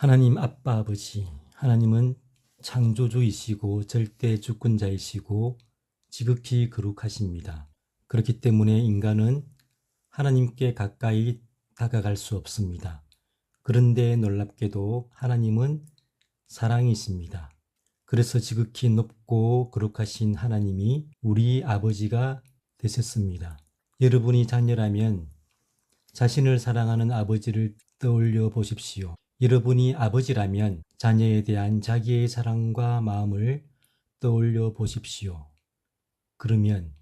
하나님 아빠 아버지, 하나님은 창조주이시고 절대 주권자이시고 지극히 거룩하십니다. 그렇기 때문에 인간은 하나님께 가까이 다가갈 수 없습니다. 그런데 놀랍게도 하나님은 사랑이십니다. 그래서 지극히 높고 거룩하신 하나님이 우리 아버지가 되셨습니다. 여러분이 자녀라면 자신을 사랑하는 아버지를 떠올려 보십시오. 여러분이 아버지라면 자녀에 대한 자기의 사랑과 마음을 떠올려 보십시오. 그러면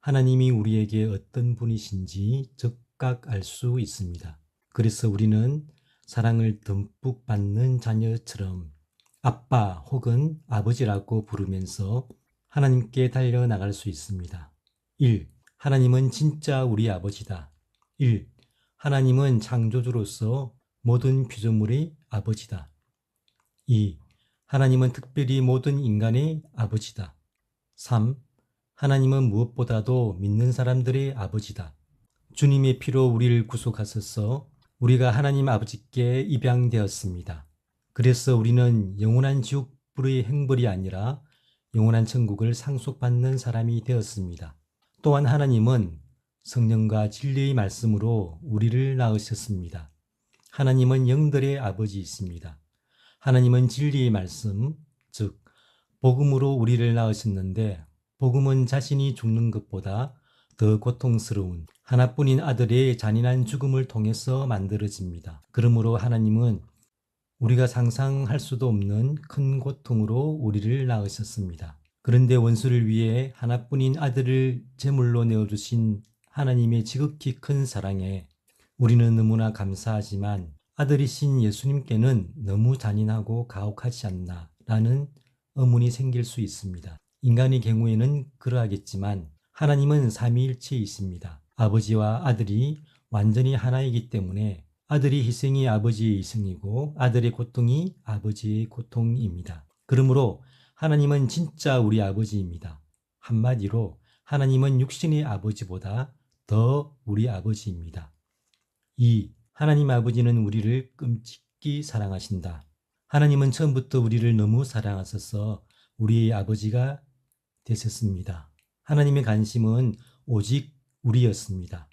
하나님이 우리에게 어떤 분이신지 즉각 알 수 있습니다. 그래서 우리는 사랑을 듬뿍 받는 자녀처럼 아빠 혹은 아버지라고 부르면서 하나님께 달려나갈 수 있습니다. 1. 하나님은 진짜 우리 아버지다. 1. 하나님은 창조주로서 모든 피조물의 아버지다. 2. 하나님은 특별히 모든 인간의 아버지다. 3. 하나님은 무엇보다도 믿는 사람들의 아버지다. 주님의 피로 우리를 구속하셔서 우리가 하나님 아버지께 입양되었습니다. 그래서 우리는 영원한 지옥 불의 행벌이 아니라 영원한 천국을 상속받는 사람이 되었습니다. 또한 하나님은 성령과 진리의 말씀으로 우리를 낳으셨습니다. 하나님은 영들의 아버지이십니다. 하나님은 진리의 말씀, 즉, 복음으로 우리를 낳으셨는데, 복음은 자신이 죽는 것보다 더 고통스러운 하나뿐인 아들의 잔인한 죽음을 통해서 만들어집니다. 그러므로 하나님은 우리가 상상할 수도 없는 큰 고통으로 우리를 낳으셨습니다. 그런데 원수를 위해 하나뿐인 아들을 제물로 내어주신 하나님의 지극히 큰 사랑에 우리는 너무나 감사하지만 아들이신 예수님께는 너무 잔인하고 가혹하지 않나 라는 의문이 생길 수 있습니다. 인간의 경우에는 그러하겠지만 하나님은 삼위일체이십니다. 아버지와 아들이 완전히 하나이기 때문에 아들의 희생이 아버지의 희생이고 아들의 고통이 아버지의 고통입니다. 그러므로 하나님은 진짜 우리 아버지입니다. 한마디로 하나님은 육신의 아버지보다 더 우리 아버지입니다. 2. 하나님 아버지는 우리를 끔찍히 사랑하신다. 하나님은 처음부터 우리를 너무 사랑하셔서 우리의 아버지가 되셨습니다. 하나님의 관심은 오직 우리였습니다.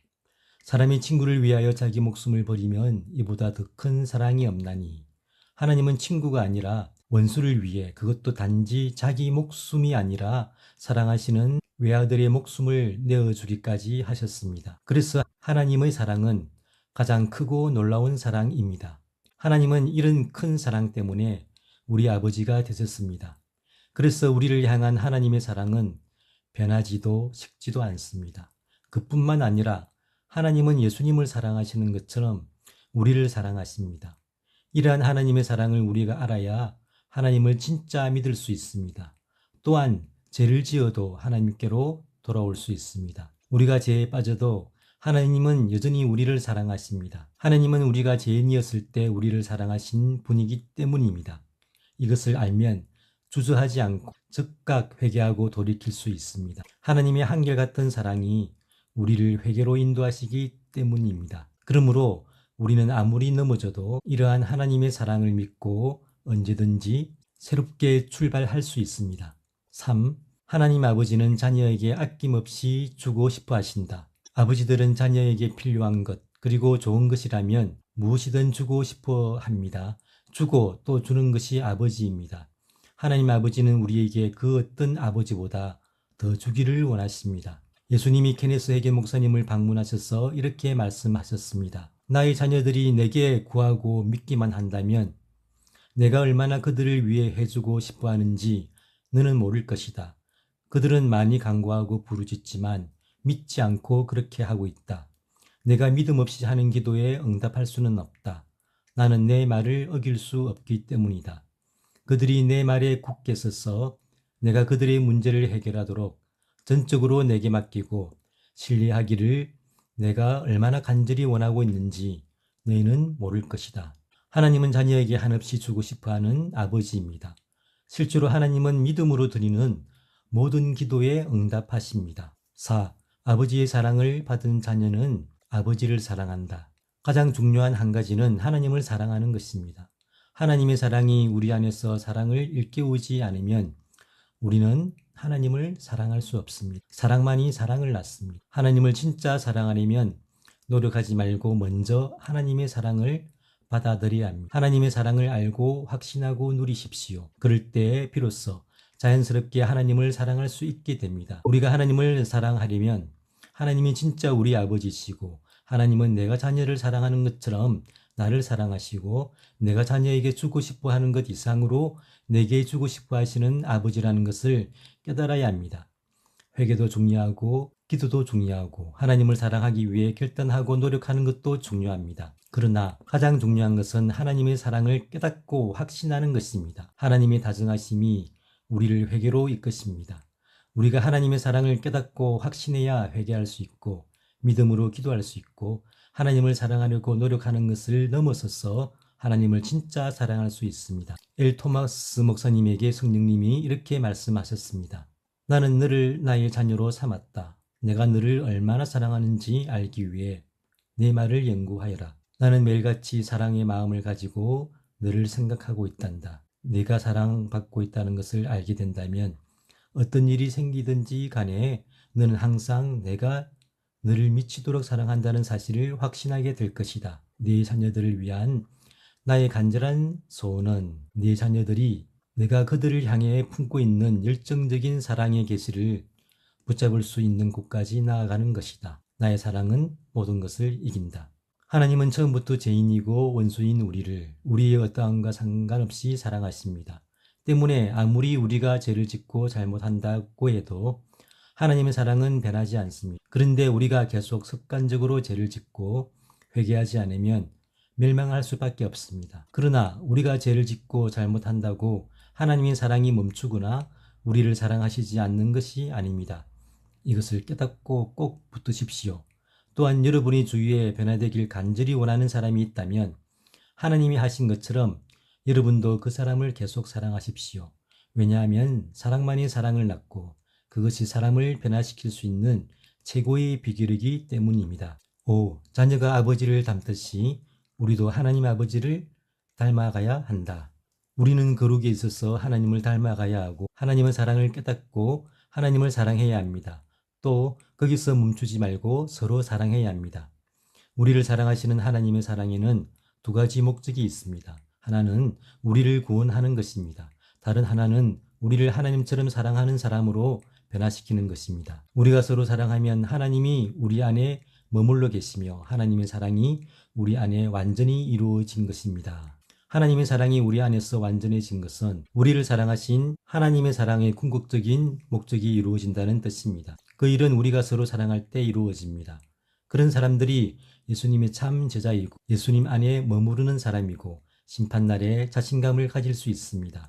사람이 친구를 위하여 자기 목숨을 버리면 이보다 더 큰 사랑이 없나니 하나님은 친구가 아니라 원수를 위해 그것도 단지 자기 목숨이 아니라 사랑하시는 외아들의 목숨을 내어주기까지 하셨습니다. 그래서 하나님의 사랑은 가장 크고 놀라운 사랑입니다. 하나님은 이런 큰 사랑 때문에 우리 아버지가 되셨습니다. 그래서 우리를 향한 하나님의 사랑은 변하지도 식지도 않습니다. 그뿐만 아니라 하나님은 예수님을 사랑하시는 것처럼 우리를 사랑하십니다. 이러한 하나님의 사랑을 우리가 알아야 하나님을 진짜 믿을 수 있습니다. 또한 죄를 지어도 하나님께로 돌아올 수 있습니다. 우리가 죄에 빠져도 하나님은 여전히 우리를 사랑하십니다. 하나님은 우리가 죄인이었을 때 우리를 사랑하신 분이기 때문입니다. 이것을 알면 주저하지 않고 즉각 회개하고 돌이킬 수 있습니다. 하나님의 한결같은 사랑이 우리를 회개로 인도하시기 때문입니다. 그러므로 우리는 아무리 넘어져도 이러한 하나님의 사랑을 믿고 언제든지 새롭게 출발할 수 있습니다. 3. 하나님 아버지는 자녀에게 아낌없이 주고 싶어 하신다. 아버지들은 자녀에게 필요한 것, 그리고 좋은 것이라면 무엇이든 주고 싶어 합니다. 주고 또 주는 것이 아버지입니다. 하나님 아버지는 우리에게 그 어떤 아버지보다 더 주기를 원하십니다. 예수님이 케네스 해계 목사님을 방문하셔서 이렇게 말씀하셨습니다. 나의 자녀들이 내게 구하고 믿기만 한다면 내가 얼마나 그들을 위해 해주고 싶어 하는지 너는 모를 것이다. 그들은 많이 간구하고 부르짖지만 믿지 않고 그렇게 하고 있다. 내가 믿음 없이 하는 기도에 응답할 수는 없다. 나는 내 말을 어길 수 없기 때문이다. 그들이 내 말에 굳게 서서 내가 그들의 문제를 해결하도록 전적으로 내게 맡기고 신뢰하기를 내가 얼마나 간절히 원하고 있는지 너희는 모를 것이다. 하나님은 자녀에게 한없이 주고 싶어 하는 아버지입니다. 실제로 하나님은 믿음으로 드리는 모든 기도에 응답하십니다. 4. 아버지의 사랑을 받은 자녀는 아버지를 사랑한다. 가장 중요한 한 가지는 하나님을 사랑하는 것입니다. 하나님의 사랑이 우리 안에서 사랑을 일깨우지 않으면 우리는 하나님을 사랑할 수 없습니다. 사랑만이 사랑을 낳습니다. 하나님을 진짜 사랑하려면 노력하지 말고 먼저 하나님의 사랑을 받아들여야 합니다. 하나님의 사랑을 알고 확신하고 누리십시오. 그럴 때 비로소 자연스럽게 하나님을 사랑할 수 있게 됩니다. 우리가 하나님을 사랑하려면 하나님이 진짜 우리 아버지시고 하나님은 내가 자녀를 사랑하는 것처럼 나를 사랑하시고 내가 자녀에게 주고 싶어 하는 것 이상으로 내게 주고 싶어 하시는 아버지라는 것을 깨달아야 합니다. 회개도 중요하고 기도도 중요하고 하나님을 사랑하기 위해 결단하고 노력하는 것도 중요합니다. 그러나 가장 중요한 것은 하나님의 사랑을 깨닫고 확신하는 것입니다. 하나님의 다정하심이 우리를 회개로 이끄십니다. 우리가 하나님의 사랑을 깨닫고 확신해야 회개할 수 있고 믿음으로 기도할 수 있고 하나님을 사랑하려고 노력하는 것을 넘어서서 하나님을 진짜 사랑할 수 있습니다. 엘 토마스 목사님에게 성령님이 이렇게 말씀하셨습니다. 나는 너를 나의 자녀로 삼았다. 내가 너를 얼마나 사랑하는지 알기 위해 내 말을 연구하여라. 나는 매일같이 사랑의 마음을 가지고 너를 생각하고 있단다. 내가 사랑받고 있다는 것을 알게 된다면 어떤 일이 생기든지 간에 너는 항상 내가 너를 미치도록 사랑한다는 사실을 확신하게 될 것이다. 네 자녀들을 위한 나의 간절한 소원은 네 자녀들이 내가 그들을 향해 품고 있는 열정적인 사랑의 계시를 붙잡을 수 있는 곳까지 나아가는 것이다. 나의 사랑은 모든 것을 이긴다. 하나님은 처음부터 죄인이고 원수인 우리를 우리의 어떠함과 상관없이 사랑하십니다. 때문에 아무리 우리가 죄를 짓고 잘못한다고 해도 하나님의 사랑은 변하지 않습니다. 그런데 우리가 계속 습관적으로 죄를 짓고 회개하지 않으면 멸망할 수밖에 없습니다. 그러나 우리가 죄를 짓고 잘못한다고 하나님의 사랑이 멈추거나 우리를 사랑하시지 않는 것이 아닙니다. 이것을 깨닫고 꼭 붙드십시오. 또한 여러분이 주위에 변화되길 간절히 원하는 사람이 있다면 하나님이 하신 것처럼 여러분도 그 사람을 계속 사랑하십시오. 왜냐하면 사랑만이 사랑을 낳고 그것이 사람을 변화시킬 수 있는 최고의 비결이기 때문입니다. 5. 자녀가 아버지를 닮듯이 우리도 하나님 아버지를 닮아가야 한다. 우리는 거룩에 있어서 하나님을 닮아가야 하고 하나님의 사랑을 깨닫고 하나님을 사랑해야 합니다. 또 거기서 멈추지 말고 서로 사랑해야 합니다. 우리를 사랑하시는 하나님의 사랑에는 두 가지 목적이 있습니다. 하나는 우리를 구원하는 것입니다. 다른 하나는 우리를 하나님처럼 사랑하는 사람으로 변화시키는 것입니다. 우리가 서로 사랑하면 하나님이 우리 안에 머물러 계시며 하나님의 사랑이 우리 안에 완전히 이루어진 것입니다. 하나님의 사랑이 우리 안에서 완전해진 것은 우리를 사랑하신 하나님의 사랑의 궁극적인 목적이 이루어진다는 뜻입니다. 그 일은 우리가 서로 사랑할 때 이루어집니다. 그런 사람들이 예수님의 참 제자이고 예수님 안에 머무르는 사람이고 심판날에 자신감을 가질 수 있습니다.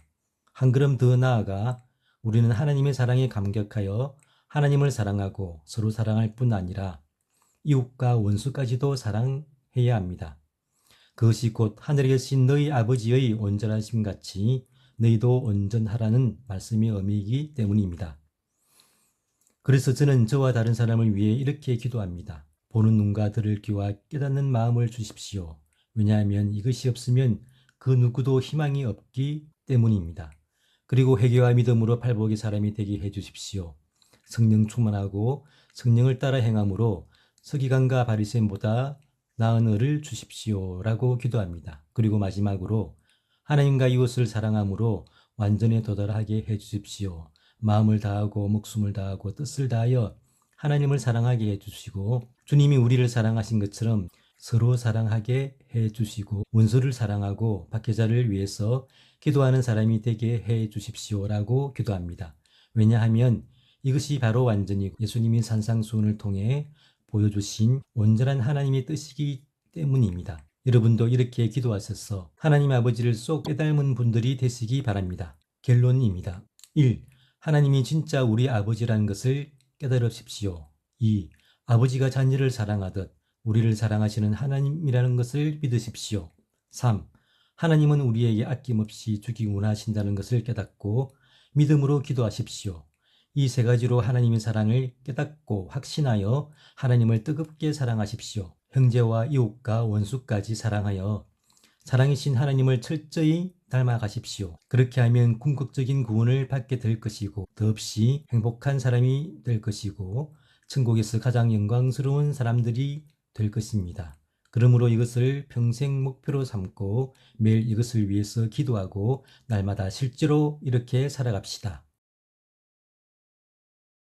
한 걸음 더 나아가 우리는 하나님의 사랑에 감격하여 하나님을 사랑하고 서로 사랑할 뿐 아니라 이웃과 원수까지도 사랑해야 합니다. 그것이 곧 하늘에 계신 너희 아버지의 온전하심 같이 너희도 온전하라는 말씀의 의미이기 때문입니다. 그래서 저는 저와 다른 사람을 위해 이렇게 기도합니다. 보는 눈과 들을 귀와 깨닫는 마음을 주십시오. 왜냐하면 이것이 없으면 그 누구도 희망이 없기 때문입니다. 그리고 회개와 믿음으로 팔복의 사람이 되게 해 주십시오. 성령 충만하고 성령을 따라 행함으로 서기관과 바리새인보다 나은 을을 주십시오라고 기도합니다. 그리고 마지막으로 하나님과 이웃을 사랑함으로 완전에 도달하게 해 주십시오. 마음을 다하고 목숨을 다하고 뜻을 다하여 하나님을 사랑하게 해 주시고 주님이 우리를 사랑하신 것처럼 서로 사랑하게 해 주시고 원수를 사랑하고 박해자를 위해서 기도하는 사람이 되게 해 주십시오라고 기도합니다. 왜냐하면 이것이 바로 완전히 예수님이 산상수훈을 통해 보여주신 온전한 하나님의 뜻이기 때문입니다. 여러분도 이렇게 기도하셔서 하나님 아버지를 쏙 깨닮은 분들이 되시기 바랍니다. 결론입니다. 1. 하나님이 진짜 우리 아버지라는 것을 깨달으십시오. 2. 아버지가 자녀를 사랑하듯 우리를 사랑하시는 하나님이라는 것을 믿으십시오. 3. 하나님은 우리에게 아낌없이 주기 원하신다는 것을 깨닫고 믿음으로 기도하십시오. 이 세 가지로 하나님의 사랑을 깨닫고 확신하여 하나님을 뜨겁게 사랑하십시오. 형제와 이웃과 원수까지 사랑하여 사랑이신 하나님을 철저히 닮아가십시오. 그렇게 하면 궁극적인 구원을 받게 될 것이고 더없이 행복한 사람이 될 것이고 천국에서 가장 영광스러운 사람들이 될 것입니다. 그러므로 이것을 평생 목표로 삼고 매일 이것을 위해서 기도하고 날마다 실제로 이렇게 살아갑시다.